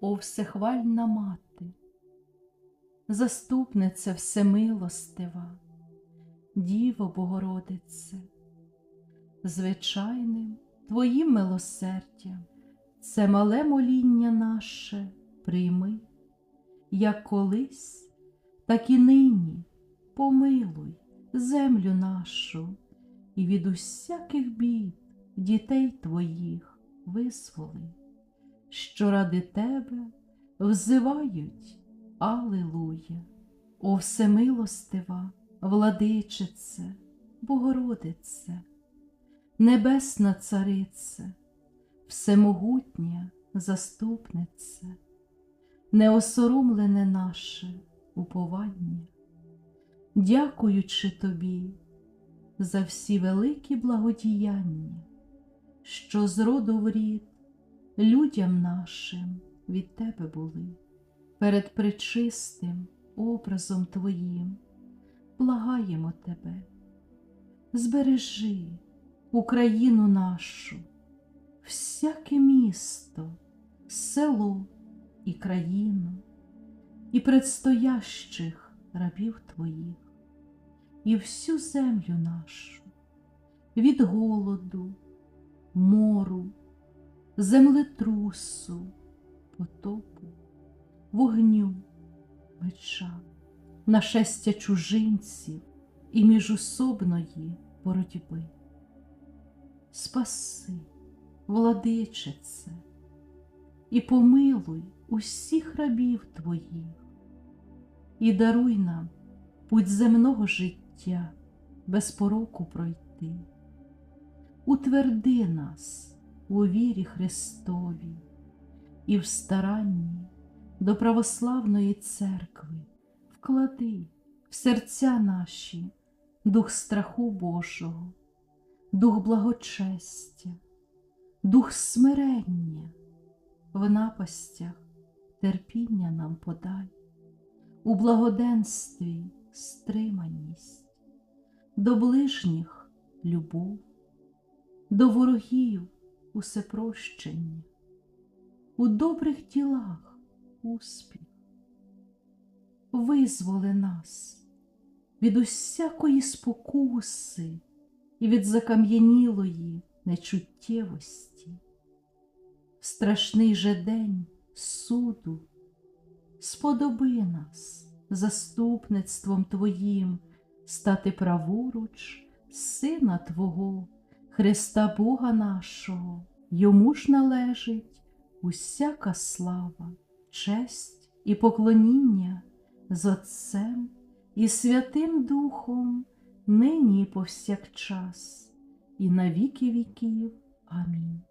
о всехвальна мати, заступниця всемилостива, Діво Богородице, звичайним Твоїм милосердям це мале моління наше прийми, як колись, так і нині помилуй землю нашу і від усяких бід дітей Твоїх визволи, що ради Тебе взивають. Алилуя, о всемилостива, владичице, Богородице, Небесна Царице, всемогутня заступнице, неосоромлене наше уповання, дякуючи Тобі за всі великі благодіяння, що з роду в рід людям нашим від Тебе були, перед причистим образом Твоїм. Благаємо Тебе, збережи Україну нашу, всяке місто, село і країну, і предстоящих рабів Твоїх, і всю землю нашу від голоду, мору, землетрусу, потопу, вогню, меча, нашестя чужинців і міжособної боротьби. Спаси, владичице, і помилуй усіх рабів Твоїх, і даруй нам путь земного життя без пороку пройти. Утверди нас у вірі Христовій і в старанні до православної церкви. Вклади в серця наші дух страху Божого, дух благочестя, дух смирення, в напастях терпіння нам подай, у благоденстві стриманість, до ближніх любов, до ворогів усепрощення, у добрих ділах успіх. Визволи нас від усякої спокуси і від закам'янілої нечуттєвості. Страшний же день суду сподоби нас заступництвом Твоїм стати праворуч Сина Твого, Христа Бога нашого, йому ж належить усяка слава, честь і поклоніння з Отцем і Святим Духом, нині і повсякчас, і на віки віків. Амінь.